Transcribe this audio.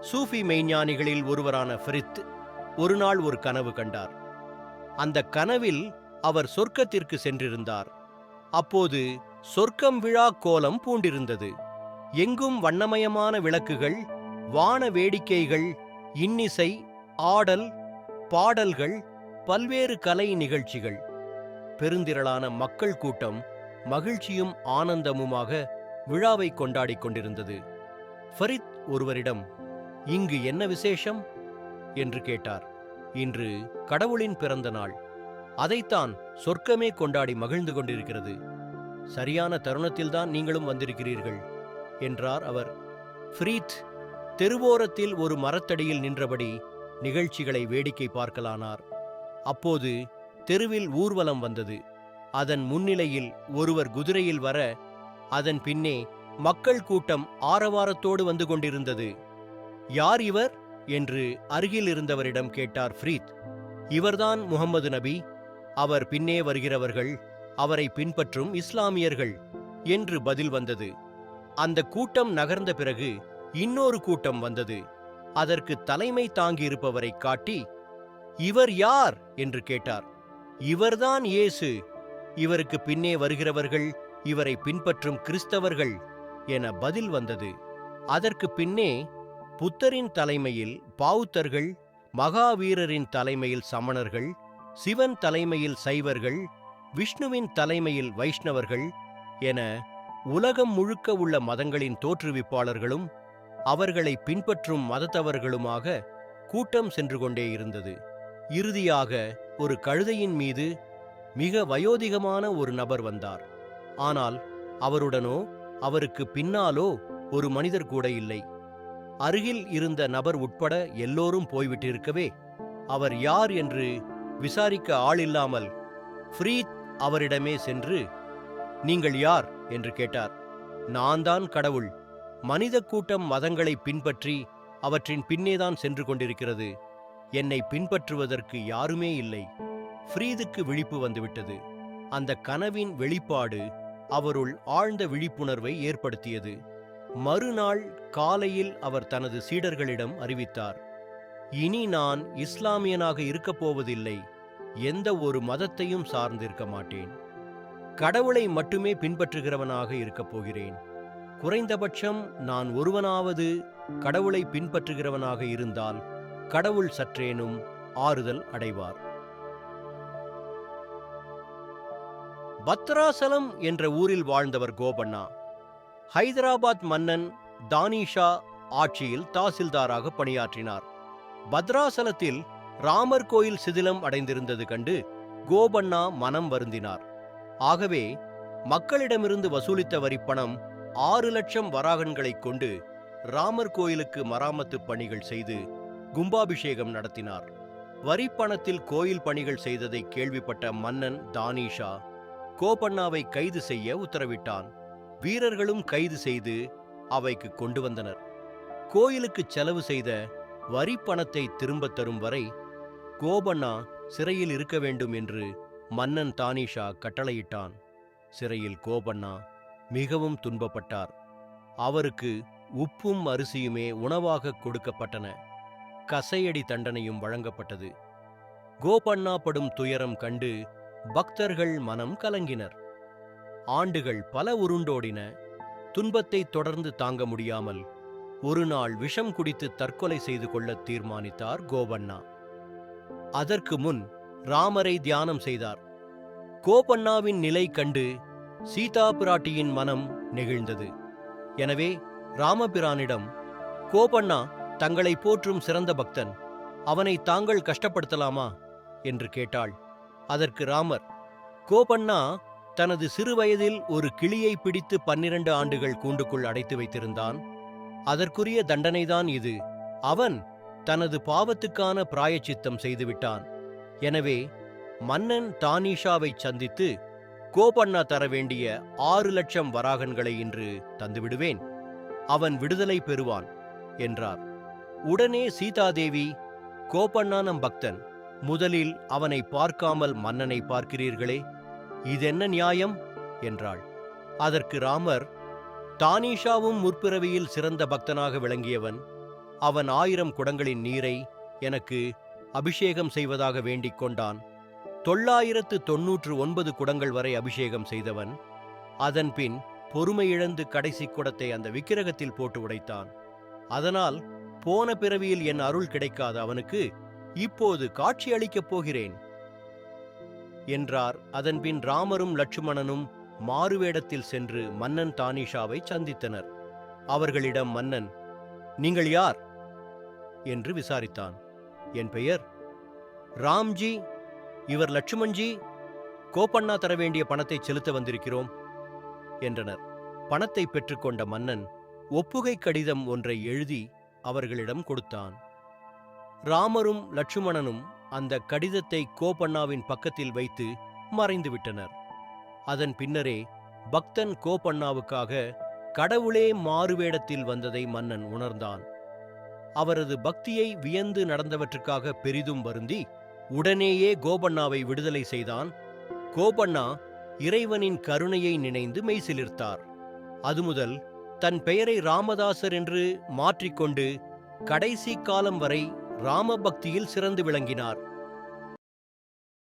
சூஃபி மெய்ஞானிகளில் ஒருவரான ஃபரித் ஒரு நாள் ஒரு கனவு கண்டார். அந்த கனவில் அவர் சொர்க்கத்திற்கு சென்றிருந்தார். அப்போது சொர்க்கம் விழா கோலம் பூண்டிருந்தது. எங்கும் வண்ணமயமான விளக்குகள் வான வேடிக்கைகள் இன்னிசை ஆடல் பாடல்கள் பல்வேறு கலை நிகழ்ச்சிகள். பெருந்திரளான மக்கள் கூட்டம் மகிழ்ச்சியும் ஆனந்தமுமாக விழாவை கொண்டாடிக் கொண்டிருந்தது. ஃபரித் ஒருவரிடம் இங்கு என்ன விசேஷம்? என்று கேட்டார். இன்று கடவுளின் பிறந்த நாள். அதைத்தான் சொர்க்கமே கொண்டாடி மகிழ்ந்து கொண்டிருக்கிறது. சரியான தருணத்தில்தான் நீங்களும் வந்திருக்கிறீர்கள் என்றார் அவர். ஃப்ரீத் தெருவோரத்தில் ஒரு மரத்தடியில் நின்றபடி நிகழ்ச்சிகளை வேடிக்கை பார்க்கலானார். அப்போது தெருவில் ஊர்வலம் வந்தது. அதன் முன்னிலையில் ஒருவர் குதிரையில் வர அதன் பின்னே மக்கள் கூட்டம் ஆரவாரத்தோடு வந்து கொண்டிருந்தது. யார் இவர்? என்று அருகில் இருந்தவரிடம் கேட்டார் ஃப்ரீத். இவர்தான் முகம்மது நபி. அவர் பின்னே வருகிறவர்கள் அவரை பின்பற்றும் இஸ்லாமியர்கள் என்று பதில் வந்தது. அந்த கூட்டம் நகர்ந்த பிறகு இன்னொரு கூட்டம் வந்தது. அதற்கு தலைமை தாங்கியிருப்பவரை காட்டி இவர் யார்? என்று கேட்டார். இவர்தான் இயேசு. இவருக்கு பின்னே வருகிறவர்கள் இவரை பின்பற்றும் கிறிஸ்தவர்கள் என பதில் வந்தது. அதற்கு பின்னே புத்தரின் தலைமையில் பாவுத்தர்கள் மகாவீரரின் தலைமையில் சமணர்கள் சிவன் தலைமையில் சைவர்கள் விஷ்ணுவின் தலைமையில் வைஷ்ணவர்கள் என உலகம் முழுக்க உள்ள மதங்களின் தோற்றுவிப்பாளர்களும் அவர்களை பின்பற்றும் மதத்தவர்களுமாக கூட்டம் சென்று கொண்டே இருந்தது. இறுதியாக ஒரு கழுதையின் மீது மிக வயோதிகமான ஒரு நபர் வந்தார். ஆனால் அவருடனோ அவருக்கு பின்னாலோ ஒரு மனிதர் கூட இல்லை. அருகில் இருந்த நபர் உட்பட எல்லோரும் போய்விட்டிருக்கவே அவர் யார் என்று விசாரிக்க ஆளில்லாமல் ஃப்ரீத் அவரிடமே சென்று நீங்கள் யார்? என்று கேட்டார். நான் தான் கடவுள். மனித கூட்டம் மதங்களை பின்பற்றி அவற்றின் பின்னேதான் சென்று கொண்டிருக்கிறது. என்னை பின்பற்றுவதற்கு யாருமே இல்லை. ஃப்ரீதுக்கு விழிப்பு வந்துவிட்டது. அந்த கனவின் வெளிப்பாடு அவருள் ஆழ்ந்த விழிப்புணர்வை ஏற்படுத்தியது. மறுநாள் காலையில் அவர் தனது சீடர்களிடம் அறிவித்தார் இனி நான் இஸ்லாமியனாக இருக்கப் போவதில்லை. எந்த ஒரு மதத்தையும் சார்ந்திருக்க மாட்டேன். கடவுளை மட்டுமே பின்பற்றுகிறவனாக இருக்கப் போகிறேன். குறைந்தபட்சம் நான் ஒருவனாவது கடவுளை பின்பற்றுகிறவனாக இருந்தால் கடவுள் சற்றேனும் ஆறுதல் அடைவார். பத்ராசலம் என்ற ஊரில் வாழ்ந்தவர் கோபண்ணா. ஹைதராபாத் மன்னன் தானிஷா ஆட்சியில் தாசில்தாராக பணியாற்றினார். பத்ராசலத்தில் ராமர் கோயில் சிதிலம் அடைந்திருந்தது கண்டு கோபண்ணா மனம் வருந்தினார். ஆகவே மக்களிடமிருந்து வசூலித்த வரிப்பணம் ஆறு லட்சம் வராகன்களைக் கொண்டு ராமர் கோயிலுக்கு மராமத்து பணிகள் செய்து கும்பாபிஷேகம் நடத்தினார். வரிப்பணத்தில் கோயில் பணிகள் செய்ததை கேள்விப்பட்ட மன்னன் தானிஷா கோபண்ணாவை கைது செய்ய உத்தரவிட்டான். வீரர்களும் கைது செய்து அவைக்கு கொண்டு வந்தனர். கோயிலுக்கு செலவு செய்த வரிப்பணத்தை திரும்பத் தரும் வரை கோபண்ணா சிறையில் இருக்க வேண்டும் என்று மன்னன் தானிஷா கட்டளையிட்டான். சிறையில் கோபண்ணா மிகவும் துன்பப்பட்டார். அவருக்கு உப்பும் அரிசியுமே உணவாக கொடுக்கப்பட்டன. கசையடி தண்டனையும் வழங்கப்பட்டது. கோபண்ணா படும் துயரம் கண்டு பக்தர்கள் மனம் கலங்கினர். ஆண்டுகள் பல உருண்டோடின. துன்பத்தை தொடர்ந்து தாங்க முடியாமல் ஒரு நாள் விஷம் குடித்து தற்கொலை செய்து கொள்ள தீர்மானித்தார் கோபண்ணா. அதற்கு முன் ராமரை தியானம் செய்தார். கோபண்ணாவின் நிலை கண்டு சீதா பிராட்டியின் மனம் நெகிழ்ந்தது. எனவே ராமபிரானிடம் கோபண்ணா தங்களை போற்றும் சிறந்த பக்தன் அவனை தாங்கள் கஷ்டப்படுத்தலாமா? என்று கேட்டாள். அதற்கு ராமர் கோபண்ணா தனது சிறுவயதில் ஒரு கிளியை பிடித்து பன்னிரண்டு ஆண்டுகள் கூண்டுக்குள் அடைத்து வைத்திருந்தான். அதற்குரிய தண்டனைதான் இது. அவன் தனது பாவத்துக்கான பிராயச்சித்தம் செய்துவிட்டான். எனவே மன்னன் தானிஷாவை சந்தித்து கோபண்ணா தர வேண்டிய ஆறு லட்சம் வராகன்களை இன்று தந்துவிடுவேன். அவன் விடுதலை பெறுவான் என்றார். உடனே சீதாதேவி கோபண்ணா நம் பக்தன் முதலில் அவனை பார்க்காமல் மன்னனை பார்க்கிறீர்களே. இதென்ன நியாயம்? என்றாள். அதற்கு ராமர் தானீஷாவும் முற்பிறவியில் சிறந்த பக்தனாக விளங்கியவன் அவன் ஆயிரம் குடங்களின் நீரை எனக்கு அபிஷேகம் செய்வதாக வேண்டிக் கொண்டான். தொள்ளாயிரத்து தொன்னூற்று ஒன்பது குடங்கள் வரை அபிஷேகம் செய்தவன் அதன்பின் பொறுமையிழந்து கடைசி குடத்தை அந்த விக்கிரகத்தில் போட்டு உடைத்தான். அதனால் போன பிறவியில் என் அருள் கிடைக்காத அவனுக்கு இப்போது காட்சி அளிக்கப் போகிறேன். என்றார். அதன்பின் ராமரும் லட்சுமணனும் மாறுவேடத்தில் சென்று மன்னன் தானிஷாவை சந்தித்தனர். அவர்களிடம் மன்னன் நீங்கள் யார்? என்று விசாரித்தான். என் பெயர் ராம்ஜி. இவர் லட்சுமண்ஜி. கோப்பண்ணா தர வேண்டிய பணத்தை செலுத்த வந்திருக்கிறோம் என்றனர். பணத்தை பெற்றுக்கொண்ட மன்னன் ஒப்புகை கடிதம் ஒன்றை எழுதி அவர்களிடம் கொடுத்தான். ராமரும் லட்சுமணனும் அந்த கடிதத்தை கோபண்ணாவின் பக்கத்தில் வைத்து மறைந்து விட்டனர் அதன் பின்னரே பக்தன் கோபண்ணாவுக்காக கடவுளே மாறுவேடத்தில் வந்ததை மன்னன் உணர்ந்தான். அவரது பக்தியை வியந்து நடந்தவற்றுக்காக பெரிதும் வருந்தி உடனேயே கோபண்ணாவை விடுதலை செய்தான். கோபண்ணா இறைவனின் கருணையை நினைந்து மெய்சிலிர்த்தார். அது முதல் தன் பெயரை ராமதாசர் என்று மாற்றிக்கொண்டு கடைசி காலம் வரை ராம பக்தியில் சிறந்து விளங்கினார்.